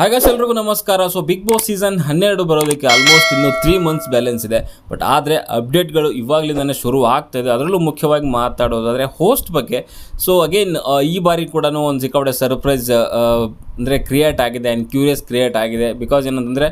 ಹಾಗಾದ್ರೆ ಎಲ್ರಿಗೂ ನಮಸ್ಕಾರ. ಸೊ ಬಿಗ್ ಬಾಸ್ ಸೀಸನ್ ಹನ್ನೆರಡು ಬರೋದಕ್ಕೆ ಆಲ್ಮೋಸ್ಟ್ ಇನ್ನು ತ್ರೀ ಮಂತ್ಸ್ ಬ್ಯಾಲೆನ್ಸ್ ಇದೆ. ಬಟ್ ಆದರೆ ಅಪ್ಡೇಟ್ಗಳು ಇವಾಗಲಿಂದನೇ ಶುರು ಆಗ್ತಾ ಇದೆ. ಅದರಲ್ಲೂ ಮುಖ್ಯವಾಗಿ ಮಾತಾಡೋದಾದರೆ ಹೋಸ್ಟ್ ಬಗ್ಗೆ. ಸೊ ಅಗೇನ್ ಈ ಬಾರಿ ಕೂಡ ಒಂದು ಸಿಕ್ಕಾಪಟ್ಟೆ ಸರ್ಪ್ರೈಸ್ ಅಂದರೆ ಕ್ರಿಯೇಟ್ ಆಗಿದೆ ಆ್ಯಂಡ್ ಕ್ಯೂರಿಯಸ್ ಕ್ರಿಯೇಟ್ ಆಗಿದೆ. ಬಿಕಾಸ್ ಏನಂತಂದರೆ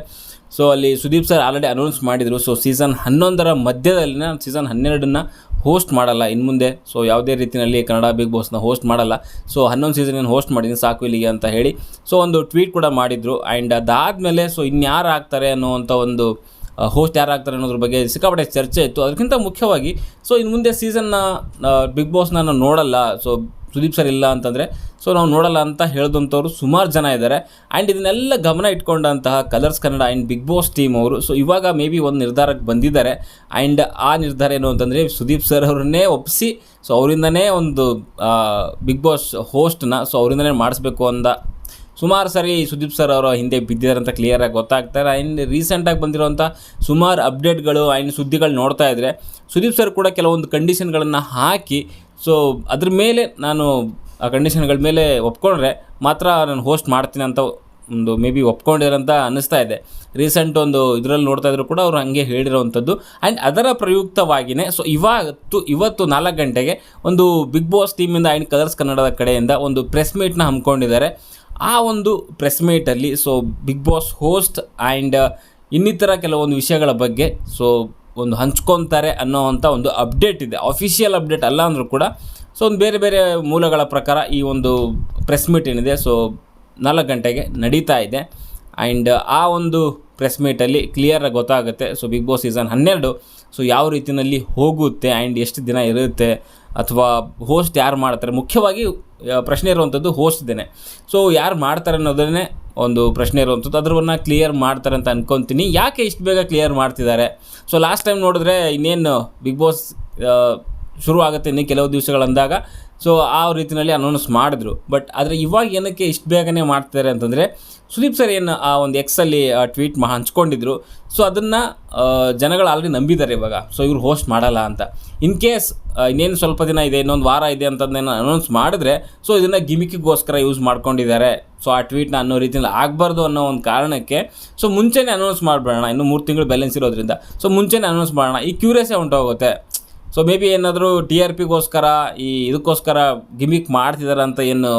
ಸೊ ಅಲ್ಲಿ ಸುದೀಪ್ ಸರ್ ಆಲ್ರೆಡಿ ಅನೌನ್ಸ್ ಮಾಡಿದರು. ಸೊ ಸೀಸನ್ ಹನ್ನೊಂದರ ಮಧ್ಯದಲ್ಲಿನ ಸೀಸನ್ ಹನ್ನೆರಡನ್ನ ಹೋಸ್ಟ್ ಮಾಡಲ್ಲ. ಇನ್ನು ಮುಂದೆ. ಸೊ ಯಾವುದೇ ರೀತಿಯಲ್ಲಿ ಕನ್ನಡ ಬಿಗ್ ಬಾಸ್ನ ಹೋಸ್ಟ್ ಮಾಡಲ್ಲ. ಸೊ ಹನ್ನೊಂದು ಸೀಸನ್ ಏನು ಹೋಸ್ಟ್ ಮಾಡಿದ್ದೀನಿ ಸಾಕು ಇಲ್ಲಿಗೆ ಅಂತ ಹೇಳಿ. ಸೊ ಒಂದು ಟ್ವೀಟ್ ಕೂಡ ಮಾಡಿದರು. ಆ್ಯಂಡ್ ಅದಾದಮೇಲೆ ಸೊ ಇನ್ಯಾರು ಆಗ್ತಾರೆ ಅನ್ನೋವಂಥ ಒಂದು ಹೋಸ್ಟ್ ಯಾರು ಆಗ್ತಾರೆ ಅನ್ನೋದ್ರ ಬಗ್ಗೆ ಸಿಕ್ಕಾಪಟ್ಟೆ ಚರ್ಚೆ ಇತ್ತು. ಅದಕ್ಕಿಂತ ಮುಖ್ಯವಾಗಿ ಸೊ ಇನ್ನು ಮುಂದೆ ಸೀಸನ್ನ ಬಿಗ್ ಬಾಸ್ನ ನಾನು ನೋಡಲ್ಲ. ಸೊ ಸುದೀಪ್ ಸರ್ ಇಲ್ಲ ಅಂತಂದರೆ ಸೊ ನಾವು ನೋಡಲ್ಲ ಅಂತ ಹೇಳಿದಂಥವ್ರು ಸುಮಾರು ಜನ ಇದ್ದಾರೆ ಆ್ಯಂಡ್ ಇದನ್ನೆಲ್ಲ ಗಮನ ಇಟ್ಕೊಂಡಂತಹ Colors Kannada and Bigg Boss team ಅವರು ಸೊ ಇವಾಗ ಮೇ ಬಿ ಒಂದು ನಿರ್ಧಾರಕ್ಕೆ ಬಂದಿದ್ದಾರೆ. ಆ್ಯಂಡ್ ಆ ನಿರ್ಧಾರ ಏನು ಅಂತಂದರೆ ಸುದೀಪ್ ಸರ್ ಅವ್ರನ್ನೇ ಒಪ್ಪಿಸಿ ಸೊ ಅವರಿಂದನೇ ಒಂದು ಬಿಗ್ ಬಾಸ್ ಹೋಸ್ಟ್ನ ಸೊ ಅವರಿಂದನೇ ಮಾಡಿಸ್ಬೇಕು ಅಂದ ಸುಮಾರು ಸರಿ ಸುದೀಪ್ ಸರ್ ಅವರ ಹಿಂದೆ ಬಿದ್ದಿದ್ದಾರೆ ಅಂತ ಕ್ಲಿಯರಾಗಿ ಗೊತ್ತಾಗ್ತಾರೆ. ಆ್ಯಂಡ್ ರೀಸೆಂಟಾಗಿ ಬಂದಿರುವಂಥ ಸುಮಾರು ಅಪ್ಡೇಟ್ಗಳು ಆ್ಯಂಡ್ ಸುದ್ದಿಗಳು ನೋಡ್ತಾ ಇದ್ದರೆ ಸುದೀಪ್ ಸರ್ ಕೂಡ ಕೆಲವೊಂದು ಕಂಡೀಷನ್ಗಳನ್ನು ಹಾಕಿ ಸೊ ಅದ್ರ ಮೇಲೆ ನಾನು ಆ ಕಂಡೀಷನ್ಗಳ ಮೇಲೆ ಒಪ್ಕೊಂಡ್ರೆ ಮಾತ್ರ ನಾನು ಹೋಸ್ಟ್ ಮಾಡ್ತೀನಿ ಅಂತ ಒಂದು ಮೇ ಬಿ ಒಪ್ಕೊಂಡಿರಂತ ಅನ್ನಿಸ್ತಾ ಇದೆ. ರೀಸೆಂಟ್ ಒಂದು ಇದರಲ್ಲಿ ನೋಡ್ತಾ ಇದ್ರು ಕೂಡ ಅವರು ಹಂಗೆ ಹೇಳಿರೋವಂಥದ್ದು ಆ್ಯಂಡ್ ಅದರ ಪ್ರಯುಕ್ತವಾಗಿಯೇ ಸೊ ಇವತ್ತು ಇವತ್ತು ನಾಲ್ಕು ಗಂಟೆಗೆ ಒಂದು ಬಿಗ್ ಬಾಸ್ ಟೀಮಿಂದ ಆ್ಯಂಡ್ ಕಲರ್ಸ್ ಕನ್ನಡದ ಕಡೆಯಿಂದ ಒಂದು ಪ್ರೆಸ್ ಮೀಟ್ನ ಹಮ್ಮಿಕೊಂಡಿದ್ದಾರೆ. ಆ ಒಂದು press ಮೀಟಲ್ಲಿ so Bigg Boss host and ಇನ್ನಿತರ ಕೆಲವೊಂದು ವಿಷಯಗಳ ಬಗ್ಗೆ ಸೊ ಒಂದು ಹಂಚ್ಕೊತಾರೆ ಅನ್ನೋವಂಥ ಒಂದು ಅಪ್ಡೇಟ್ ಇದೆ. ಅಫಿಷಿಯಲ್ ಅಪ್ಡೇಟ್ ಅಲ್ಲ ಅಂದರೂ ಕೂಡ ಸೊ ಒಂದು ಬೇರೆ ಬೇರೆ ಮೂಲಗಳ ಪ್ರಕಾರ ಈ ಒಂದು ಪ್ರೆಸ್ ಮೀಟ್ ಏನಿದೆ ಸೊ ನಾಲ್ಕು ಗಂಟೆಗೆ ನಡೀತಾ ಇದೆ. ಆ್ಯಂಡ್ ಆ ಒಂದು ಪ್ರೆಸ್ ಮೀಟಲ್ಲಿ ಕ್ಲಿಯರಾಗಿ ಗೊತ್ತಾಗುತ್ತೆ. ಸೊ ಬಿಗ್ ಬಾಸ್ ಸೀಸನ್ ಹನ್ನೆರಡು ಸೊ ಯಾವ ರೀತಿಯಲ್ಲಿ ಹೋಗುತ್ತೆ ಆ್ಯಂಡ್ ಎಷ್ಟು ದಿನ ಇರುತ್ತೆ ಅಥವಾ ಹೋಸ್ಟ್ ಯಾರು ಮಾಡ್ತಾರೆ? ಮುಖ್ಯವಾಗಿ ಪ್ರಶ್ನೆ ಇರುವಂಥದ್ದು ಹೋಸ್ಟ್ದೇನೆ ಸೊ ಯಾರು ಮಾಡ್ತಾರೆ ಅನ್ನೋದನ್ನೇ ಒಂದು ಪ್ರಶ್ನೆ ಇರುವಂಥದ್ದು ಅದ್ರನ್ನ ಕ್ಲಿಯರ್ ಮಾಡ್ತಾರೆ ಅಂತ ಅನ್ಕೊತೀನಿ. ಯಾಕೆ ಇಷ್ಟು ಬೇಗ ಕ್ಲಿಯರ್ ಮಾಡ್ತಿದ್ದಾರೆ? ಸೊ ಲಾಸ್ಟ್ ಟೈಮ್ ನೋಡಿದ್ರೆ ಇನ್ನೇನು ಬಿಗ್ ಬಾಸ್ ಶುರು ಆಗುತ್ತೆ ಇನ್ನು ಕೆಲವು ದಿವಸಗಳಂದಾಗ. ಸೊ ಆ ರೀತಿಯಲ್ಲಿ ಅನೌನ್ಸ್ ಮಾಡಿದ್ರು. ಬಟ್ ಆದರೆ ಇವಾಗ ಏನಕ್ಕೆ ಇಷ್ಟು ಬೇಗನೆ ಮಾಡ್ತಾರೆ ಅಂತಂದರೆ, ಸುದೀಪ್ ಸರ್ ಏನು, ಆ ಒಂದು ಎಕ್ಸಲ್ಲಿ ಟ್ವೀಟ್ ಮಾ ಹಂಚ್ಕೊಂಡಿದ್ರು. ಸೊ ಅದನ್ನು ಜನಗಳು ಆಲ್ರೆಡಿ ನಂಬಿದ್ದಾರೆ ಇವಾಗ. ಸೊ ಇವರು ಹೋಸ್ಟ್ ಮಾಡಲ್ಲ ಅಂತ. ಇನ್ ಕೇಸ್ ಇನ್ನೇನು ಸ್ವಲ್ಪ ದಿನ ಇದೆ, ಇನ್ನೊಂದು ವಾರ ಇದೆ ಅಂತಂದೇನು ಅನೌನ್ಸ್ ಮಾಡಿದ್ರೆ ಸೊ ಇದನ್ನು ಗಿಮಿಕಿಗೋಸ್ಕರ ಯೂಸ್ ಮಾಡ್ಕೊಂಡಿದ್ದಾರೆ. ಸೊ ಆ ಟ್ವೀಟ್ನ ಅನ್ನೋ ರೀತಿಯಲ್ಲಿ ಆಗಬಾರ್ದು ಅನ್ನೋ ಒಂದು ಕಾರಣಕ್ಕೆ ಸೊ ಮುಂಚೆನೇ ಅನೌನ್ಸ್ ಮಾಡಿಬಿಡೋಣ. ಇನ್ನು ಮೂರು ತಿಂಗಳು ಬ್ಯಾಲೆನ್ಸ್ ಇರೋದ್ರಿಂದ. ಸೊ ಮುಂಚೆನೇ ಅನೌನ್ಸ್ ಮಾಡೋಣ. ಈ ಕ್ಯೂರಿಯಸೇ ಹೊಂಟೋಗುತ್ತೆ ಸೊ ಮೇ ಬಿ ಏನಾದರೂ ಟಿ ಆರ್ ಪಿಗೋಸ್ಕರ ಈ ಇದಕ್ಕೋಸ್ಕರ ಗಿಮಿಕ್ ಮಾಡ್ತಿದ್ದಾರೆ ಅಂತ ಏನು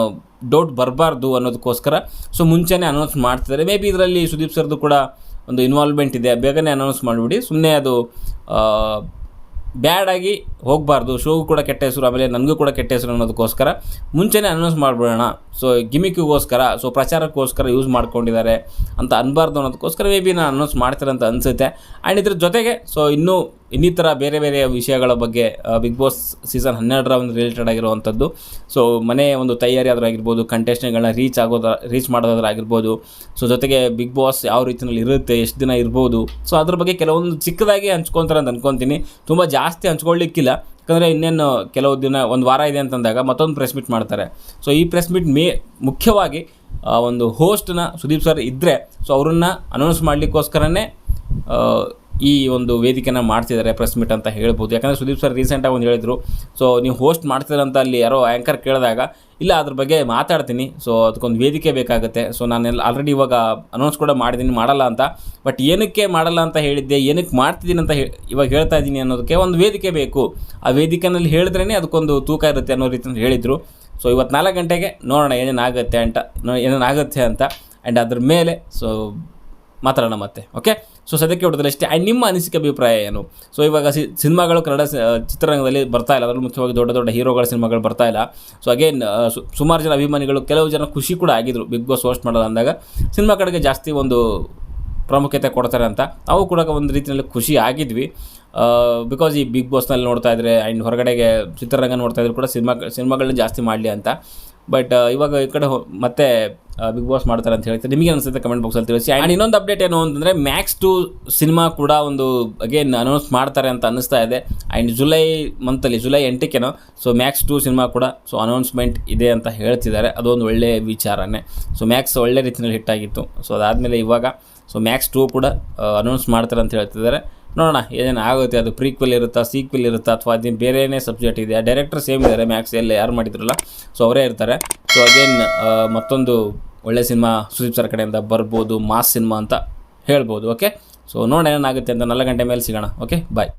ಡೌಟ್ ಬರಬಾರ್ದು ಅನ್ನೋದಕ್ಕೋಸ್ಕರ ಸೊ, ಮುಂಚೆನೇ ಅನೌನ್ಸ್ ಮಾಡ್ತಿದ್ದಾರೆ. ಮೇ ಬಿ ಇದರಲ್ಲಿ ಸುದೀಪ್ ಸರ್ದು ಕೂಡ ಒಂದು ಇನ್ವಾಲ್ವ್ಮೆಂಟ್ ಇದೆ. ಬೇಗನೆ ಅನೌನ್ಸ್ ಮಾಡಿಬಿಡಿ. ಸುಮ್ಮನೆ ಅದು ಬ್ಯಾಡಾಗಿ ಹೋಗಬಾರ್ದು, ಶೋಗೂ ಕೂಡ ಕೆಟ್ಟ ಹೆಸರು, ಆಮೇಲೆ ನನಗೂ ಕೂಡ ಕೆಟ್ಟ ಹೆಸರು ಅನ್ನೋದಕ್ಕೋಸ್ಕರ ಮುಂಚೆನೇ ಅನೌನ್ಸ್ ಮಾಡಿಬಿಡೋಣ. ಸೊ ಗಿಮಿಕ್ಕಿಗೋಸ್ಕರ ಸೊ ಪ್ರಚಾರಕ್ಕೋಸ್ಕರ ಯೂಸ್ ಮಾಡ್ಕೊಂಡಿದ್ದಾರೆ ಅಂತ ಅನ್ಬಾರ್ದು ಅನ್ನೋದಕ್ಕೋಸ್ಕರ ಮೇ ಬಿ ನಾನು ಅನೌನ್ಸ್ ಮಾಡ್ತಾರೆ ಅಂತ ಅನಿಸುತ್ತೆ. ಆ್ಯಂಡ್ ಇದ್ರ ಜೊತೆಗೆ ಸೊ ಇನ್ನೂ ಇನ್ನಿತರ ಬೇರೆ ಬೇರೆ ವಿಷಯಗಳ ಬಗ್ಗೆ ಬಿಗ್ ಬಾಸ್ ಸೀಸನ್ ಹನ್ನೆರಡರ ಒಂದು ರಿಲೇಟೆಡ್ ಆಗಿರುವಂಥದ್ದು. ಸೊ ಮನೆ ಒಂದು ತಯಾರಿ ಆದ್ರಾಗಿರ್ಬೋದು ಕಂಟೆಸ್ಟೆಂಟ್ಗಳನ್ನ ರೀಚ್ ಆಗೋದ್ರ ರೀಚ್ ಮಾಡೋದಾಗಿರ್ಬೋದು ಸೊ ಜೊತೆಗೆ ಬಿಗ್ ಬಾಸ್ ಯಾವ ರೀತಿಯಲ್ಲಿ ಇರುತ್ತೆ, ಎಷ್ಟು ದಿನ ಇರ್ಬೋದು. ಸೊ ಅದ್ರ ಬಗ್ಗೆ ಕೆಲವೊಂದು ಚಿಕ್ಕದಾಗಿ ಹಂಚ್ಕೊತಾರೆ ಅಂತ ಅನ್ಕೊತೀನಿ. ತುಂಬ ಜಾಸ್ತಿ ಹಂಚ್ಕೊಳ್ಳಿಕ್ಕಿಲ್ಲ ಯಾಕಂದರೆ ಇನ್ನೇನು ಕೆಲವು ದಿನ, ಒಂದು ವಾರ ಇದೆ ಅಂತಂದಾಗ ಮತ್ತೊಂದು ಪ್ರೆಸ್ ಮೀಟ್ ಮಾಡ್ತಾರೆ. ಸೊ ಈ ಪ್ರೆಸ್ ಮೀಟ್ ಮೇ, ಮುಖ್ಯವಾಗಿ ಒಂದು ಹೋಸ್ಟ್ನ ಸುದೀಪ್ ಸರ್ ಇದ್ದರೆ ಸೊ ಅವ್ರನ್ನ ಅನೌನ್ಸ್ ಮಾಡಲಿಕ್ಕೋಸ್ಕರನೇ ಈ ಒಂದು ವೇದಿಕೆನ ಮಾಡ್ತಿದ್ದಾರೆ ಪ್ರೆಸ್ ಮೀಟ್ ಅಂತ ಹೇಳ್ಬೋದು. ಯಾಕಂದರೆ ಸುದೀಪ್ ಸರ್ ರೀಸೆಂಟಾಗಿ ಒಂದು ಹೇಳಿದರು ಸೊ ನೀವು ಹೋಸ್ಟ್ ಮಾಡ್ತೀರಂತ ಅಲ್ಲಿ ಯಾರೋ ಆ್ಯಂಕರ್ ಕೇಳಿದಾಗ, ಇಲ್ಲ, ಅದ್ರ ಬಗ್ಗೆ ಮಾತಾಡ್ತೀನಿ. ಸೊ ಅದಕ್ಕೊಂದು ವೇದಿಕೆ ಬೇಕಾಗುತ್ತೆ. ಸೊ ನಾನೆಲ್ಲ ಆಲ್ರೆಡಿ ಇವಾಗ ಅನೌನ್ಸ್ ಕೂಡ ಮಾಡಿದ್ದೀನಿ ಮಾಡಲ್ಲ ಅಂತ. ಬಟ್ ಏನಕ್ಕೆ ಮಾಡಲ್ಲ ಅಂತ ಹೇಳಿದ್ದೆ, ಏನಕ್ಕೆ ಮಾಡ್ತಿದ್ದೀನಿ ಅಂತ ಹೇಳಿ ಇವಾಗ ಹೇಳ್ತಾ ಇದ್ದೀನಿ ಅನ್ನೋದಕ್ಕೆ ಒಂದು ವೇದಿಕೆ ಬೇಕು. ಆ ವೇದಿಕೆನಲ್ಲಿ ಹೇಳಿದ್ರೇ ಅದಕ್ಕೊಂದು ತೂಕ ಇರುತ್ತೆ ಅನ್ನೋ ರೀತಿಯಲ್ಲಿ ಹೇಳಿದರು. ಸೊ ಇವತ್ತು ನಾಲ್ಕು ಗಂಟೆಗೆ ನೋಡೋಣ ಏನೇನಾಗುತ್ತೆ ಅಂತ ಏನೇನಾಗುತ್ತೆ ಅಂತ. ಆ್ಯಂಡ್ ಅದ್ರ ಮೇಲೆ ಸೊ ಮಾತಾಡೋಣ ಮತ್ತೆ ಓಕೆ ಸೊ ಸದ್ಯಕ್ಕೆ ಹೊಡೆದ್ರೆ ಅಷ್ಟೇ ಆ್ಯಂಡ್ ನಿಮ್ಮ ಅನಿಸಿಕೆ ಅಭಿಪ್ರಾಯ ಏನು? ಸೊ ಇವಾಗ ಸಿನಿಮಾಗಳು ಕನ್ನಡ ಚಿತ್ರರಂಗದಲ್ಲಿ ಬರ್ತಾ ಇಲ್ಲ, ಅದರಲ್ಲಿ ಮುಖ್ಯವಾಗಿ ದೊಡ್ಡ ದೊಡ್ಡ ಹೀರೋಗಳ ಸಿನಿಮಾಗಳು ಬರ್ತಾ ಇಲ್ಲ. ಸೊ ಅಗೇನ್ ಸುಮಾರು ಜನ ಅಭಿಮಾನಿಗಳು, ಕೆಲವು ಜನ ಖುಷಿ ಕೂಡ ಆಗಿದ್ರು, ಬಿಗ್ ಬಾಸ್ ಹೋಸ್ಟ್ ಮಾಡೋದು ಅಂದಾಗ. ಸಿನಿಮಾ ಕಡೆಗೆ ಜಾಸ್ತಿ ಒಂದು ಪ್ರಾಮುಖ್ಯತೆ ಕೊಡ್ತಾರೆ ಅಂತ. ನಾವು ಕೂಡ ಒಂದು ರೀತಿಯಲ್ಲಿ ಖುಷಿ ಆಗಿದ್ವಿ. ಬಿಕಾಸ್ ಈ ಬಿಗ್ ಬಾಸ್ನಲ್ಲಿ ನೋಡ್ತಾ ಇದ್ರೆ ಆ್ಯಂಡ್ ಹೊರಗಡೆಗೆ ಚಿತ್ರರಂಗ ನೋಡ್ತಾ ಇದ್ರು ಕೂಡ ಸಿನಿಮಾ, ಸಿನಿಮಾಗಳನ್ನ ಜಾಸ್ತಿ ಮಾಡಲಿ ಅಂತ. ಬಟ್ ಇವಾಗ ಈ ಕಡೆ ಮತ್ತೆ ಬಿಗ್ ಬಾಸ್ ಮಾಡ್ತಾರೆ ಅಂತ ಹೇಳ್ತಾರೆ. ನಿಮಗೆ ಅನಿಸುತ್ತೆ ಕಮೆಂಟ್ ಬಾಕ್ಸಲ್ಲಿ ತಿಳಿಸಿ. ಆ್ಯಂಡ್ ಇನ್ನೊಂದು ಅಪ್ಡೇಟ್ ಏನು ಅಂತಂದರೆ ಮ್ಯಾಕ್ಸ್ ಟು ಸಿನಿಮಾ ಕೂಡ ಒಂದು ಅಗೇನ್ ಅನೌನ್ಸ್ ಮಾಡ್ತಾರೆ ಅಂತ ಅನ್ನಿಸ್ತಾ ಇದೆ. ಆ್ಯಂಡ್ ಜುಲೈ ಮಂತಲ್ಲಿ ಜುಲೈ ಎಂಟಕ್ಕೇನೋ ಸೊ ಮ್ಯಾಕ್ಸ್ ಟು ಸಿನಿಮಾ ಕೂಡ ಸೊ ಅನೌನ್ಸ್ಮೆಂಟ್ ಇದೆ ಅಂತ ಹೇಳ್ತಿದ್ದಾರೆ. ಅದೊಂದು ಒಳ್ಳೆಯ ವಿಚಾರನೇ. ಸೊ ಮ್ಯಾಕ್ಸ್ ಒಳ್ಳೆ ರೀತಿಯಲ್ಲಿ ಹಿಟ್ಟಾಗಿತ್ತು ಸೊ ಅದಾದಮೇಲೆ ಇವಾಗ ಸೊ ಮ್ಯಾಕ್ಸ್ ಟೂ ಕೂಡ ಅನೌನ್ಸ್ ಮಾಡ್ತಾರೆ ಅಂತ ಹೇಳ್ತಿದ್ದಾರೆ. ನೋಡೋಣ, ಏನೇನು ಆಗುತ್ತೆ, ಅದು ಪ್ರೀಕ್ವೆಲ್ ಇರುತ್ತಾ ಸೀಕ್ವೆಲ್ ಇರುತ್ತಾ, ಅಥವಾ ಅದೇನು ಬೇರೆನೇ ಸಬ್ಜೆಕ್ಟ್ ಇದೆ ಡೈರೆಕ್ಟರ್ ಸೇಮ್ ಇದ್ದಾರೆ ಮ್ಯಾಕ್ಸ್ ಎಲ್ಲ ಯಾರು ಮಾಡಿದ್ರಲ್ಲ? ಸೊ ಅವರೇ ಇರ್ತಾರೆ. ಸೊ ಅಗೇನ್ ಮತ್ತೊಂದು ಒಳ್ಳೆ ಸಿನಿಮಾ ಸುದೀಪ್ ಸರ್ ಕಡೆಯಿಂದ ಬರ್ಬೋದು, ಮಾಸ್ ಸಿನಿಮಾ ಅಂತ ಹೇಳ್ಬೋದು ಓಕೆ ಸೊ ನೋಡೋಣ ಏನಾಗುತ್ತೆ ಅಂತ, ನಾಲ್ಕು ಗಂಟೆ ಮೇಲೆ ಸಿಗೋಣ ಓಕೆ ಬಾಯ್